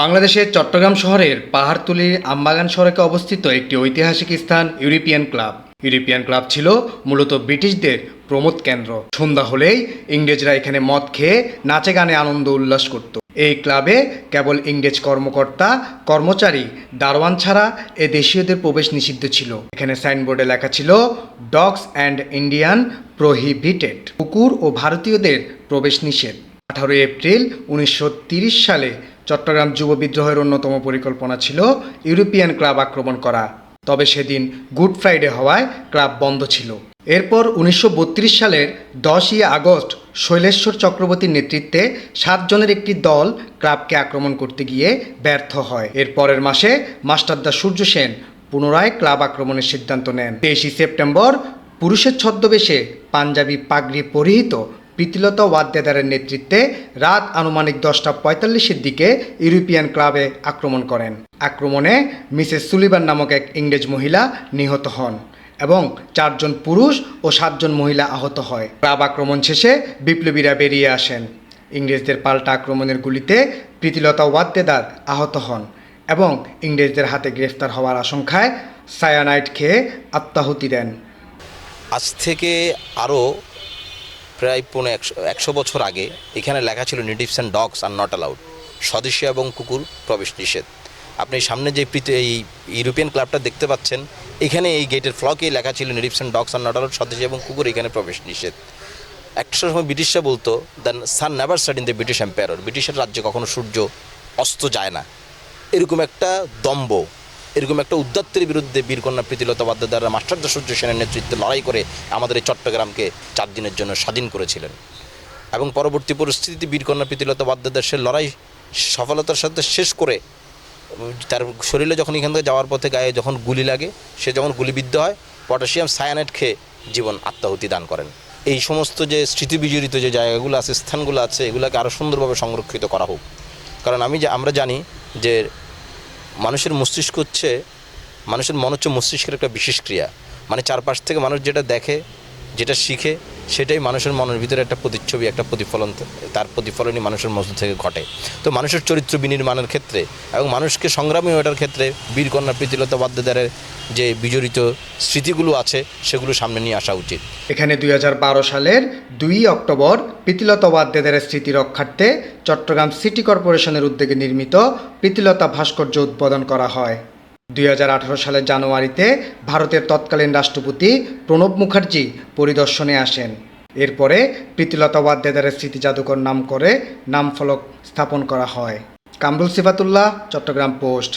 বাংলাদেশের চট্টগ্রাম শহরের পাহাড়তলির আমবাগান সড়কে অবস্থিত একটি ঐতিহাসিক স্থান ইউরোপিয়ান ক্লাব। ইউরোপিয়ান ক্লাব ছিল মূলত ব্রিটিশদের প্রমোদ কেন্দ্র। সন্ধ্যা হলেই ইংরেজরা এখানে মদ খেয়ে নাচে গানে আনন্দ উল্লাস করত। এই ক্লাবে কেবল ইংরেজ কর্মকর্তা, কর্মচারী, দারোয়ান ছাড়া এ দেশীয়দের প্রবেশ নিষিদ্ধ ছিল। এখানে সাইনবোর্ডে লেখা ছিল ডগস অ্যান্ড ইন্ডিয়ান প্রহিবিটেড কুকুর ও ভারতীয়দের প্রবেশ নিষেধ। আঠারোই এপ্রিল উনিশশো সালে চট্টগ্রাম যুব বিদ্রোহের অন্যতম পরিকল্পনা ছিল ইউরোপিয়ান ক্লাব আক্রমণ করা। তবে সেদিন গুড ফ্রাইডে হওয়ায় ক্লাব বন্ধ ছিল। এরপর উনিশশো বত্রিশ সালের দশই আগস্ট শৈলেশ্বর চক্রবর্তীর নেতৃত্বে সাতজনের একটি দল ক্লাবকে আক্রমণ করতে গিয়ে ব্যর্থ হয়। এর পরের মাসে মাস্টারদা সূর্য সেন পুনরায় ক্লাব আক্রমণের সিদ্ধান্ত নেন। তেইশে সেপ্টেম্বর পুরুষের ছদ্মবেশে পাঞ্জাবি পাগড়ি পরিহিত প্রীতিলতা ওয়াদ্দেদারের নেতৃত্বে রাত আনুমানিক দশটা পঁয়তাল্লিশের দিকে ইউরোপিয়ান ক্লাবে আক্রমণ করেন। আক্রমণে মিসেস সুলিবান নামক এক ইংরেজ মহিলা নিহত হন এবং চারজন পুরুষ ও সাতজন মহিলা আহত হয়। ক্লাব আক্রমণ শেষে বিপ্লবীরা বেরিয়ে আসেন। ইংরেজদের পাল্টা আক্রমণের গুলিতে প্রীতিলতা ওয়াদ্দেদার আহত হন এবং ইংরেজদের হাতে গ্রেফতার হওয়ার আশঙ্কায় সায়ানাইট খেয়ে আত্মাহুতি দেন। আজ থেকে আরও প্রায় পৌনে একশো একশো বছর আগে এখানে লেখা ছিল natives and dogs are not allowed স্বদেশী এবং কুকুর প্রবেশ নিষেধ। আপনি সামনে যে এই ইউরোপিয়ান ক্লাবটা দেখতে পাচ্ছেন, এখানে এই গেটের ফ্লকে লেখা ছিল natives and dogs are not allowed স্বদেশী এবং কুকুর এখানে প্রবেশ নিষেধ। একটা সময় ব্রিটিশরা বলতো then sun never set in the British empire ব্রিটিশের রাজ্যে কখনো সূর্য অস্ত যায় না। এরকম একটা দম্ব এরকম একটা উদ্যাত্তের বিরুদ্ধে বীরকন্যা প্রীতিলতা বাদ্যদাররা মাস্টারদা সূর্য সেনের নেতৃত্বে লড়াই করে আমাদের এই চট্টগ্রামকে চার দিনের জন্য স্বাধীন করেছিলেন। এবং পরবর্তী পরিস্থিতিতে বীরকন্যা প্রীতিলতা বাদ্যদার সে লড়াই সফলতার সাথে শেষ করে, তার শরীরে যখন এখান থেকে যাওয়ার পথে গায়ে যখন গুলি লাগে, সে যখন গুলিবিদ্ধ হয়, পটাশিয়াম সায়ানাইড খেয়ে জীবন আত্মাহুতি দান করেন। এই সমস্ত যে স্মৃতি বিজড়িত যে জায়গাগুলো আছে, স্থানগুলো আছে, এগুলোকে আরও সুন্দরভাবে সংরক্ষিত করা হোক। কারণ আমি যে, আমরা জানি যে মানুষের মস্তিষ্ক হচ্ছে, মানুষের মন হচ্ছে মস্তিষ্কের একটা বিশেষ ক্রিয়া। মানে চারপাশ থেকে মানুষ যেটা দেখে, যেটা শিখে সেটাই মানুষের মনের ভিতরে একটা প্রতিচ্ছবি, একটা প্রতিফলন তার প্রতিফলনই মানুষের মধ্য থেকে ঘটে। তো মানুষের চরিত্র বিনির্মাণের ক্ষেত্রে এবং মানুষকে সংগ্রামী ওঠার ক্ষেত্রে বীরকন্যা প্রীতিলতা বাদ্যদারের যে বিজড়িত স্মৃতিগুলো আছে, সেগুলো সামনে নিয়ে আসা উচিত। এখানে দুই হাজার বারো সালের দুই অক্টোবর প্রীতিলতা ওয়াদ্দেদারের স্মৃতি রক্ষার্থে চট্টগ্রাম সিটি কর্পোরেশনের উদ্যোগে নির্মিত প্রীতিলতা ভাস্কর্য উদ্বোধন করা হয়। দুই হাজার আঠেরো সালের জানুয়ারিতে ভারতের তৎকালীন রাষ্ট্রপতি প্রণব মুখার্জি পরিদর্শনে আসেন। এরপরে প্রীতিলতা ওয়াদ্দেদারের স্মৃতি জাদুকর নাম করে নামফলক স্থাপন করা হয়। কামরুল সিফাতুল্লাহ, চট্টগ্রাম পোস্ট।